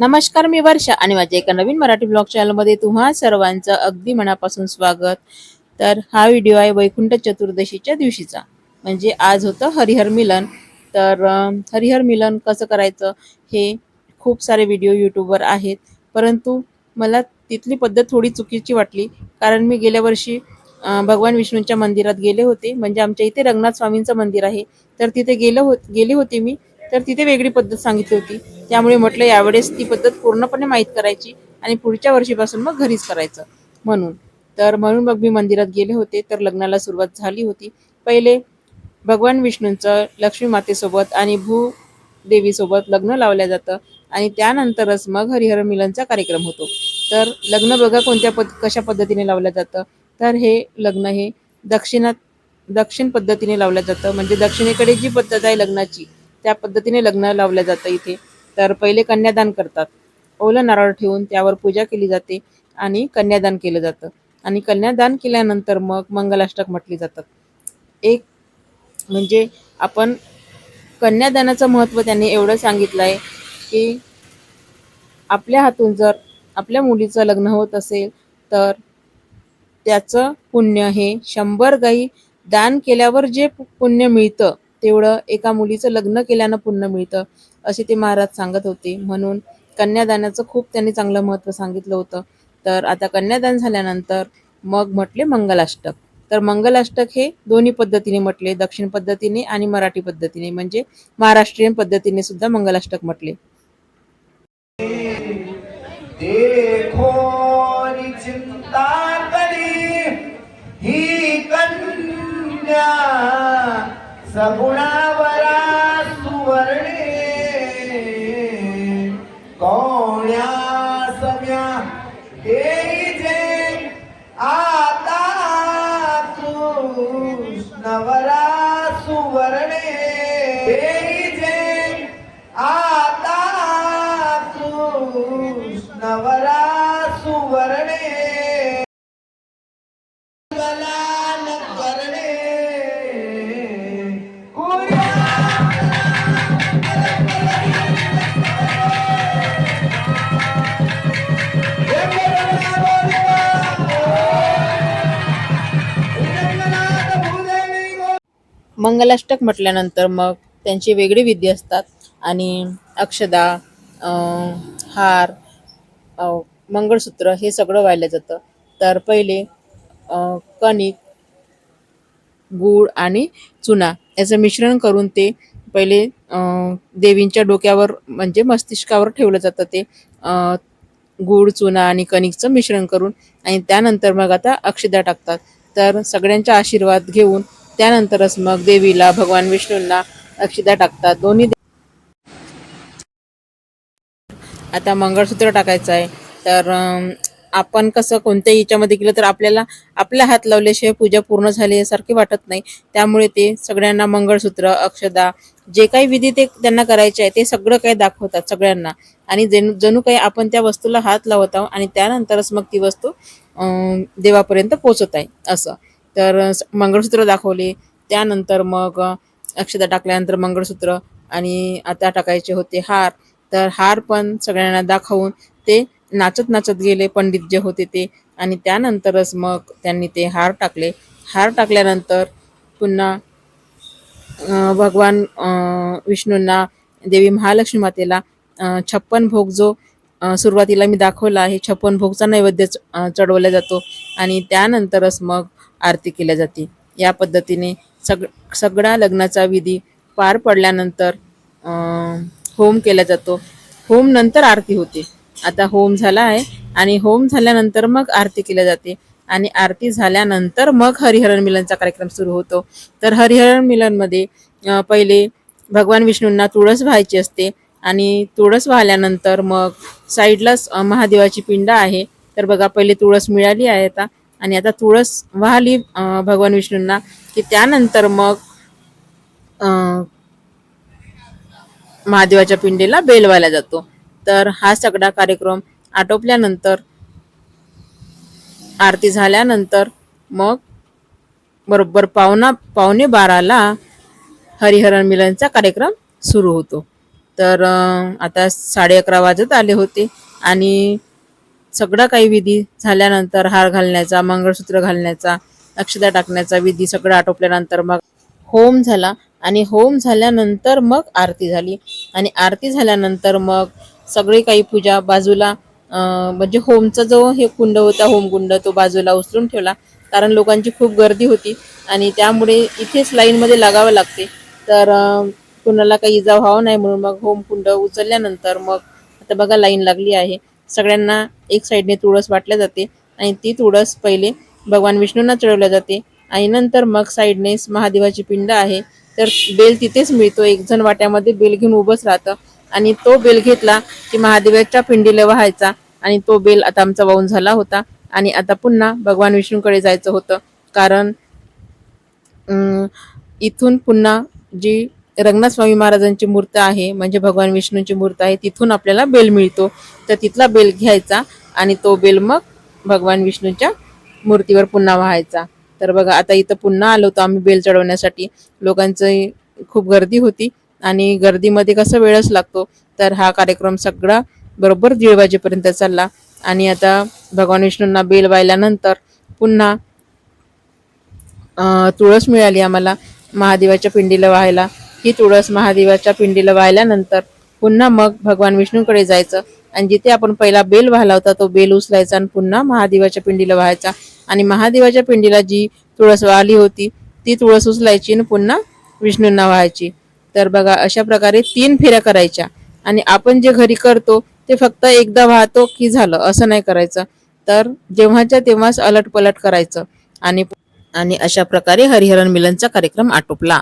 नमस्कार मी वर्षा आणि माझ्या एका नवीन मराठी ब्लॉग चॅनलमध्ये तुम्हा सर्वांचं अगदी मनापासून स्वागत. तर हा व्हिडिओ आहे वैकुंठ चतुर्दशीच्या दिवशीचा. म्हणजे आज होतं हरिहर मिलन. तर हरिहर मिलन कसं करायचं हे खूप सारे व्हिडिओ यूट्यूबवर आहेत. परंतु मला तिथली पद्धत थोडी चुकीची वाटली. कारण मी गेल्या वर्षी भगवान विष्णूंच्या मंदिरात गेले होते. म्हणजे आमच्या इथे रंगनाथ स्वामींचं मंदिर आहे. तर तिथे गेलं हो गेले होते मी. तर तिथे वेगळी पद्धत सांगितली होती. त्यामुळे म्हटलं यावेळेस ती पद्धत पूर्णपणे माहीत करायची आणि पुढच्या वर्षीपासून मग घरीच करायचं. म्हणून. तर म्हणून मग मी मंदिरात गेले होते. तर लग्नाला सुरुवात झाली होती. पहिले भगवान विष्णूंचं लक्ष्मी मातेसोबत आणि भू देवीसोबत लग्न लावलं जातं आणि त्यानंतरच मग हरिहर मिलनचा कार्यक्रम होतो. तर लग्न बघा कोणत्या पद कशा पद्धतीने लावलं जातं. तर हे लग्न हे दक्षिणात दक्षिण पद्धतीने लावलं जातं. म्हणजे दक्षिणेकडे जी पद्धत आहे लग्नाची त्या पद्धतीने लग्न लावलं जातं इथे. तर पहिले कन्यादान करतात. ओलं नारळ ठेवून त्यावर पूजा केली जाते आणि कन्यादान केलं जातं. आणि कन्यादान केल्यानंतर मग मंगलाष्टक म्हटली जातात. एक म्हणजे आपण कन्यादानाचं महत्त्व त्यांनी एवढं सांगितलं आहे की आपल्या हातून जर आपल्या मुलीचं लग्न होत असेल तर त्याचं पुण्य हे शंभर गाई दान केल्यावर जे पुण्य मिळतं तेवढं एका मुलीचं लग्न केल्यानं पुण्य मिळतं. असे ते महाराज सांगत होते. म्हणून कन्यादानाचं खूप त्यांनी चांगलं महत्त्व सांगितलं होतं. तर आता कन्यादान झाल्यानंतर मग म्हटले मंगलाष्टक. तर मंगलाष्टक हे दोन्ही पद्धतीने म्हटले. दक्षिण पद्धतीने आणि मराठी पद्धतीने. म्हणजे महाराष्ट्रीयन पद्धतीने सुद्धा मंगलाष्टक म्हटले. ही कन्या এই যে আতা मंगलाष्टक म्हटल्यानंतर मग त्यांची वेगळी विधी असतात. आणि अक्षदा हार मंगळसूत्र हे सगळं वाहिलं जातं. तर पहिले कणिक गूळ आणि चुना याचं मिश्रण करून ते पहिले देवींच्या डोक्यावर म्हणजे मस्तिष्कावर ठेवलं जातं ते गूळ चुना आणि कणिकचं मिश्रण करून आणि त्यानंतर मग आता अक्षदा टाकतात. तर सगळ्यांचा आशीर्वाद घेऊन त्यानंतरच मग देवीला भगवान विष्णूंना अक्षदा टाकतात. दोन्ही आता मंगळसूत्र टाकायचं आहे. तर आपण कसं कोणत्याही याच्यामध्ये केलं तर आपल्याला आपला हात लावल्याशिवाय पूजा पूर्ण झाली यासारखी वाटत नाही. त्यामुळे ते सगळ्यांना मंगळसूत्र अक्षदा जे काही विधी ते त्यांना करायचे आहे ते सगळं काही दाखवतात सगळ्यांना. आणि जणू जणू काही आपण त्या वस्तूला हात लावत आहोत आणि त्यानंतरच मग ती वस्तू देवापर्यंत पोचत आहे असं. तर मंगळसूत्र दाखवले. त्यानंतर मग अक्षता टाकल्यानंतर मंगळसूत्र आणि आता टाकायचे होते हार. तर हार पण सगळ्यांना दाखवून ते नाचत नाचत गेले पंडित जे होते ते. आणि त्यानंतरच मग त्यांनी ते हार टाकले. हार टाकल्यानंतर पुन्हा भगवान विष्णूंना देवी महालक्ष्मी मातेला छप्पन भोग जो सुरुवातीला मी दाखवला आहे छप्पन भोगचा नैवेद्य च- चढवला जातो. आणि त्यानंतरच मग आरती केल्या जाते. या पद्धतीने सग सगळा लग्नाचा विधी पार पडल्यानंतर होम केला जातो. होम नंतर आरती होते. आता होम झाला आहे आणि होम झाल्यानंतर मग आरती केल्या जाते. आणि आरती झाल्यानंतर मग हरिहरण मिलनचा कार्यक्रम सुरू होतो. तर हरिहरण मिलनमध्ये पहिले भगवान विष्णूंना तुळस व्हायची असते आणि तुळस वाहिल्यानंतर मग साईडलाच महादेवाची पिंड आहे. तर बघा पहिले तुळस मिळाली आहे आता. आणि आता तुळस वाहली भगवान विष्णूंना की त्यानंतर मग महादेवाच्या पिंडीला बेलवायला जातो. तर हा सगळा कार्यक्रम आटोपल्यानंतर आरती झाल्यानंतर मग बरोबर पावना पावणे बाराला हरिहरण मिलनचा कार्यक्रम सुरू होतो. तर आता साडे अकरा वाजत आले होते आणि सगळा काही विधी झाल्यानंतर हार घालण्याचा मंगळसूत्र घालण्याचा अक्षता टाकण्याचा विधी सगळं आटोपल्यानंतर मग होम झाला आणि होम झाल्यानंतर मग आरती झाली. आणि आरती झाल्यानंतर मग सगळी काही पूजा बाजूला म्हणजे होमचा जो हे कुंड होता होमकुंड तो बाजूला उचलून ठेवला. कारण लोकांची खूप गर्दी होती आणि त्यामुळे इथेच लाईनमध्ये लागावं लागते. तर कुणाला काही इजा व्हावं नाही म्हणून मग होमकुंड उचलल्यानंतर मग आता बघा लाईन लागली आहे. सगळ्यांना एक साईडने तुळस वाटल्या जाते आणि ती तुळस पहिले भगवान विष्णूंना चढवल्या जाते. आणि नंतर मग साईडने महादेवाची पिंड आहे. तर बेल तिथेच मिळतो. एक जण वाट्यामध्ये बेल घेऊन उभंच राहतं. आणि तो बेल घेतला की महादेवाच्या पिंडीला व्हायचा. आणि तो बेल आता आमचा वाहून झाला होता. आणि आता पुन्हा भगवान विष्णूकडे जायचं होतं. कारण इथून पुन्हा जी रंगनाथ स्वामी महाराजांची मूर्त आहे म्हणजे भगवान विष्णूंची मूर्त आहे तिथून आपल्याला बेल मिळतो. तर तिथला बेल घ्यायचा आणि तो बेल मग भगवान विष्णूच्या मूर्तीवर पुन्हा व्हायचा. तर बघा आता इथं पुन्हा आलो होतो आम्ही बेल चढवण्यासाठी. लोकांचं खूप गर्दी होती आणि गर्दीमध्ये कसं वेळच लागतो. तर हा कार्यक्रम सगळा बरोबर दीड वाजेपर्यंत चालला आणि आता भगवान विष्णूंना बेल वाहिल्यानंतर पुन्हा तुळस मिळाली आम्हाला महादेवाच्या पिंडीला व्हायला. ही तुळस महादेवाच्या पिंडीला वाहिल्यानंतर पुन्हा मग भगवान विष्णूकडे जायचं. आणि जिथे आपण पहिला बेल वाहला होता तो बेल उचलायचा आणि पुन्हा महादेवाच्या पिंडीला व्हायचा. आणि महादेवाच्या पिंडीला जी तुळस वाहली होती ती तुळस उचलायची आणि पुन्हा विष्णूंना व्हायची. तर बघा अशा प्रकारे तीन फेऱ्या करायच्या. आणि आपण जे घरी करतो ते फक्त एकदा वाहतो की झालं? असं नाही करायचं. तर जेव्हाच्या तेव्हाच अलट पलट करायचं. आणि आणि अशा प्रकारे हरिहरन मिलनचा कार्यक्रम आटोपला.